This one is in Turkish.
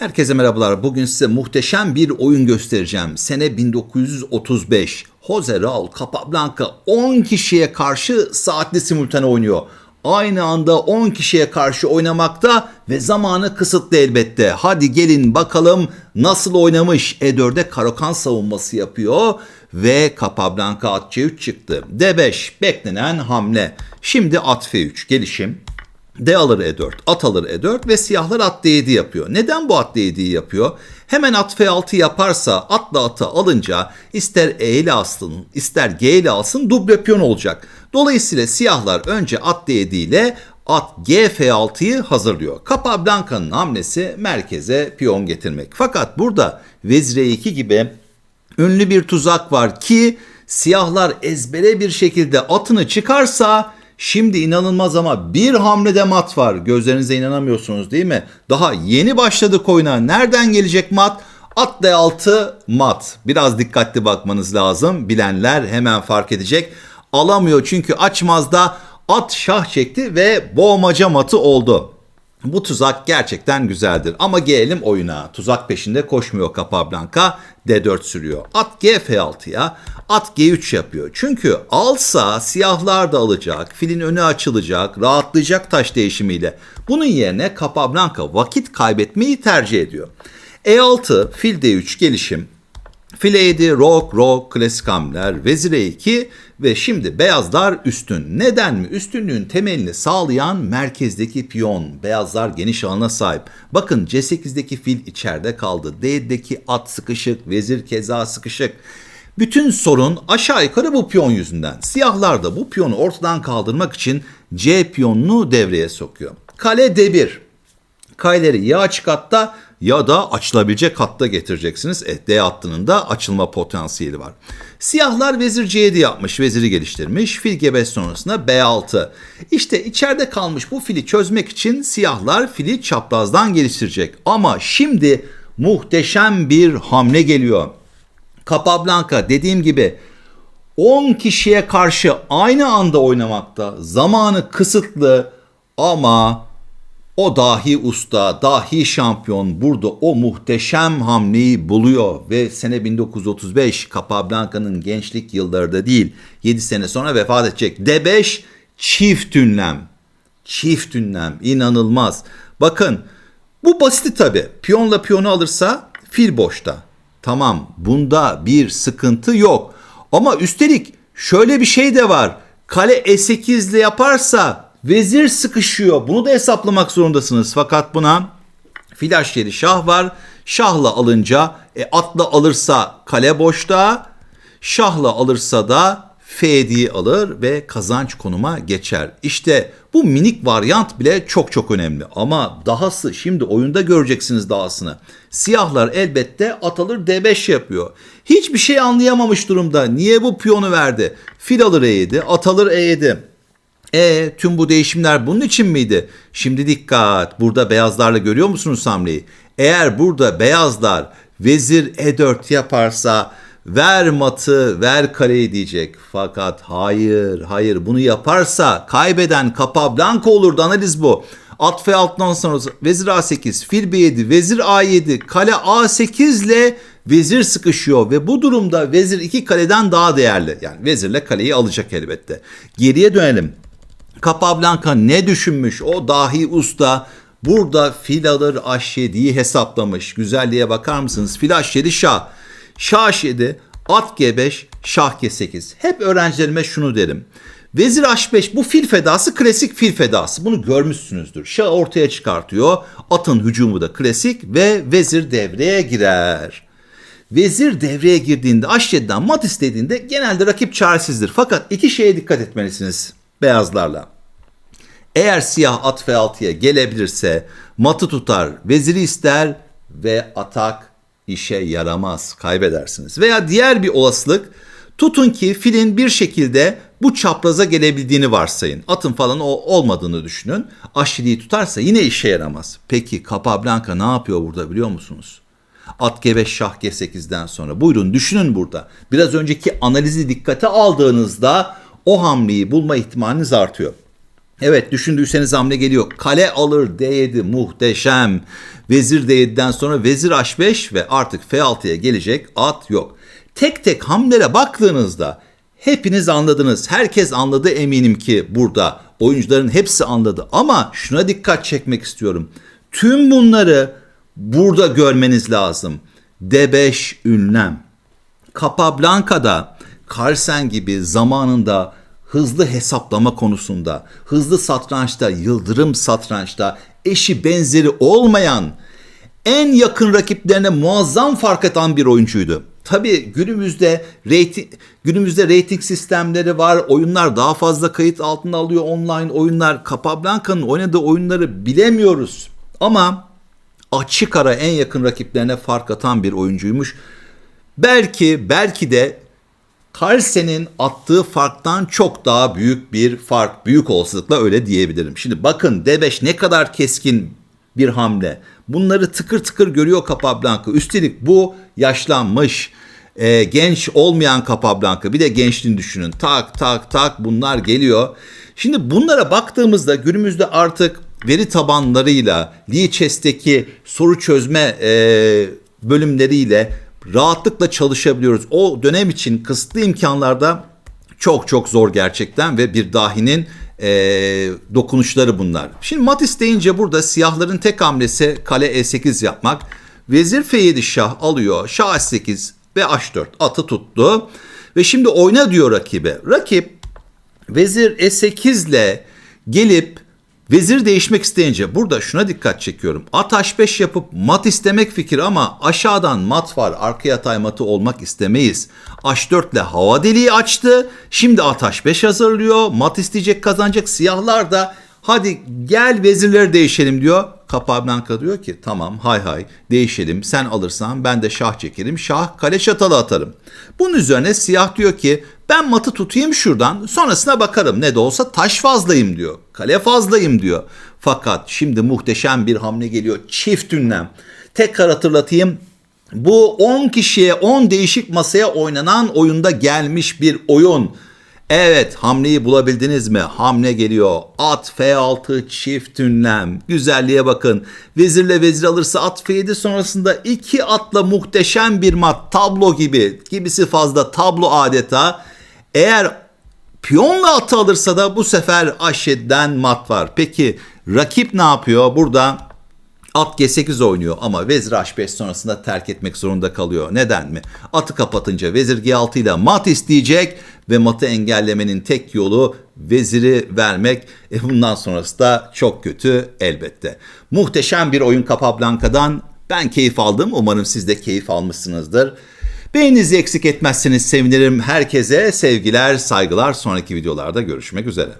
Herkese merhabalar. Bugün size muhteşem bir oyun göstereceğim. Sene 1935. Jose Raul Capablanca 10 kişiye karşı saatli simultane oynuyor. Aynı anda 10 kişiye karşı oynamakta ve zamanı kısıtlı elbette. Hadi gelin bakalım nasıl oynamış. E4'e Karokan savunması yapıyor ve Capablanca at C3 çıktı. D5 beklenen hamle. Şimdi at F3 gelişim. D alır E4, at alır E4 ve siyahlar at D7 yapıyor. Neden bu at D7'yi yapıyor? Hemen at F6 yaparsa atla atı alınca ister E ile alsın ister G ile alsın duble piyon olacak. Dolayısıyla siyahlar önce at D7 ile at G F6'yı hazırlıyor. Capablanca'nın hamlesi merkeze piyon getirmek. Fakat burada vezir E2 gibi ünlü bir tuzak var ki siyahlar ezbere bir şekilde atını çıkarsa Şimdi inanılmaz ama bir hamlede mat var. Gözlerinize inanamıyorsunuz değil mi? Daha yeni başladık oyuna. Nereden gelecek mat? At D6 mat. Biraz dikkatli bakmanız lazım. Bilenler hemen fark edecek. Alamıyor çünkü açmazda at şah çekti ve boğmaca matı oldu. Bu tuzak gerçekten güzeldir. Ama gelelim oyuna. Tuzak peşinde koşmuyor Capablanca. D4 sürüyor. At G F6'ya. At G3 yapıyor. Çünkü alsa siyahlar da alacak. Filin önü açılacak. Rahatlayacak taş değişimiyle. Bunun yerine Capablanca vakit kaybetmeyi tercih ediyor. E6 fil D3 gelişim. File 7, rok, rok, klasik hamleler, vezir E2 ve şimdi beyazlar üstün. Neden mi? Üstünlüğün temelini sağlayan merkezdeki piyon. Beyazlar geniş alana sahip. Bakın C8'deki fil içeride kaldı. D'deki at sıkışık, vezir keza sıkışık. Bütün sorun aşağı yukarı bu piyon yüzünden. Siyahlar da bu piyonu ortadan kaldırmak için C piyonunu devreye sokuyor. Kale D1. Kaleleri ya açık hatta ya da açılabilecek hatta getireceksiniz. E, D hattının da açılma potansiyeli var. Siyahlar vezir C7 yapmış, veziri geliştirmiş. Fil G5 sonrasında B6. İşte içeride kalmış bu fili çözmek için siyahlar fili çaprazdan geliştirecek. Ama şimdi muhteşem bir hamle geliyor. Capablanca dediğim gibi 10 kişiye karşı aynı anda oynamakta. Zamanı kısıtlı ama o dahi usta, dahi şampiyon burada o muhteşem hamleyi buluyor ve sene 1935 Capablanca'nın gençlik yılları da değil 7 sene sonra vefat edecek. D5 çift ünlem. Çift ünlem inanılmaz. Bakın bu basit tabi. Piyonla piyonu alırsa fil boşta. Tamam bunda bir sıkıntı yok. Ama üstelik şöyle bir şey de var. Kale E8 ile yaparsa vezir sıkışıyor. Bunu da hesaplamak zorundasınız. Fakat buna flash yeri şah var. Şahla alınca e, atla alırsa kale boşta. Şahla alırsa da F7'yi alır ve kazanç konuma geçer. İşte bu minik varyant bile çok çok önemli. Ama dahası şimdi oyunda göreceksiniz dahasını. Siyahlar elbette at alır D5 yapıyor. Hiçbir şey anlayamamış durumda. Niye bu piyonu verdi? Fil alır E7, at alır E7. E tüm bu değişimler bunun için miydi? Şimdi dikkat. Burada beyazlarla görüyor musunuz hamleyi? Eğer burada beyazlar vezir E4 yaparsa ver matı, ver kareyi diyecek. Fakat hayır, hayır bunu yaparsa kaybeden Capablanca olurdu analiz bu. At F6'dan sonra vezir A8, fil B7, vezir A7, kale A8 ile vezir sıkışıyor ve bu durumda vezir iki kaleden daha değerli. Yani vezirle kaleyi alacak elbette. Geriye dönelim. Capablanca ne düşünmüş o dahi usta burada fil alır H7'yi hesaplamış. Güzelliğe bakar mısınız? Fil H7 şah. Şah H7, at G5, şah G8. Hep öğrencilerime şunu derim. Vezir H5 bu fil fedası klasik fil fedası. Bunu görmüşsünüzdür. Şah ortaya çıkartıyor. Atın hücumu da klasik ve vezir devreye girer. Vezir devreye girdiğinde H7'den mat istediğinde genelde rakip çaresizdir. Fakat iki şeye dikkat etmelisiniz beyazlarla. Eğer siyah at F6'ya gelebilirse matı tutar, veziri ister ve atak işe yaramaz, kaybedersiniz. Veya diğer bir olasılık tutun ki filin bir şekilde bu çapraza gelebildiğini varsayın. Atın falan o olmadığını düşünün. Aşiliği tutarsa yine işe yaramaz. Peki Capablanca ne yapıyor burada biliyor musunuz? At G5 şah G8'den sonra. Buyurun düşünün burada. Biraz önceki analizi dikkate aldığınızda o hamleyi bulma ihtimaliniz artıyor. Evet düşündüyseniz hamle geliyor. Kale alır D7 muhteşem. Vezir D7'den sonra vezir H5 ve artık F6'ya gelecek at yok. Tek tek hamlelere baktığınızda hepiniz anladınız. Herkes anladı eminim ki burada. Oyuncuların hepsi anladı. Ama şuna dikkat çekmek istiyorum. Tüm bunları burada görmeniz lazım. D5 ünlem. Capablanca'da Carlsen gibi zamanında hızlı hesaplama konusunda, hızlı satrançta, yıldırım satrançta eşi benzeri olmayan en yakın rakiplerine muazzam fark atan bir oyuncuydu. Tabii günümüzde rating, günümüzde rating sistemleri var. Oyunlar daha fazla kayıt altına alıyor online oyunlar. Capablanca'nın oynadığı oyunları bilemiyoruz. Ama açık ara en yakın rakiplerine fark atan bir oyuncuymuş. Belki belki de Carlsen'in attığı farktan çok daha büyük bir fark. Büyük olasılıkla öyle diyebilirim. Şimdi bakın D5 ne kadar keskin bir hamle. Bunları tıkır tıkır görüyor Capablanca. Üstelik bu yaşlanmış, e, genç olmayan Capablanca. Bir de gençliğini düşünün. Tak tak tak bunlar geliyor. Şimdi bunlara baktığımızda günümüzde artık veri tabanlarıyla, Lichess'teki soru çözme e, bölümleriyle rahatlıkla çalışabiliyoruz. O dönem için kısıtlı imkanlarda çok çok zor gerçekten ve bir dahinin e, dokunuşları bunlar. Şimdi mat isteyince burada siyahların tek hamlesi kale E8 yapmak. Vezir F7 şah alıyor. Şah H8 ve H4 atı tuttu. Ve şimdi oyna diyor rakibe. Rakip vezir E8 ile gelip Vezir değişmek isteyince burada şuna dikkat çekiyorum. At H5 yapıp mat istemek fikir ama aşağıdan mat var. Arka yatay matı olmak istemeyiz. H4 ile hava deliği açtı. Şimdi at H5 hazırlıyor. Mat isteyecek kazanacak. Siyahlar da hadi gel vezirleri değişelim diyor. Capablanca diyor ki tamam hay hay değişelim. Sen alırsan ben de şah çekerim. Şah kale çatalı atarım. Bunun üzerine siyah diyor ki ben matı tutayım şuradan sonrasına bakarım. Ne de olsa taş fazlayım diyor. Kale fazlayım diyor. Fakat şimdi muhteşem bir hamle geliyor. Çift ünlem. Tekrar hatırlatayım. Bu 10 kişiye 10 değişik masaya oynanan oyunda gelmiş bir oyun. Evet hamleyi bulabildiniz mi? Hamle geliyor. At F6 çift ünlem. Güzelliğe bakın. Vezirle vezir alırsa at F7 sonrasında iki atla muhteşem bir mat. Tablo gibi. Gibisi fazla tablo adeta. Eğer piyonla atı alırsa da bu sefer H7'den mat var. Peki rakip ne yapıyor? Burada At G8 oynuyor ama vezir H5 sonrasında terk etmek zorunda kalıyor. Neden mi? Atı kapatınca vezir G6 ile mat isteyecek ve matı engellemenin tek yolu veziri vermek. E bundan sonrası da çok kötü elbette. Muhteşem bir oyun Capablanca'dan ben keyif aldım. Umarım siz de keyif almışsınızdır. Beğeninizi eksik etmezseniz sevinirim. Herkese sevgiler, saygılar. Sonraki videolarda görüşmek üzere.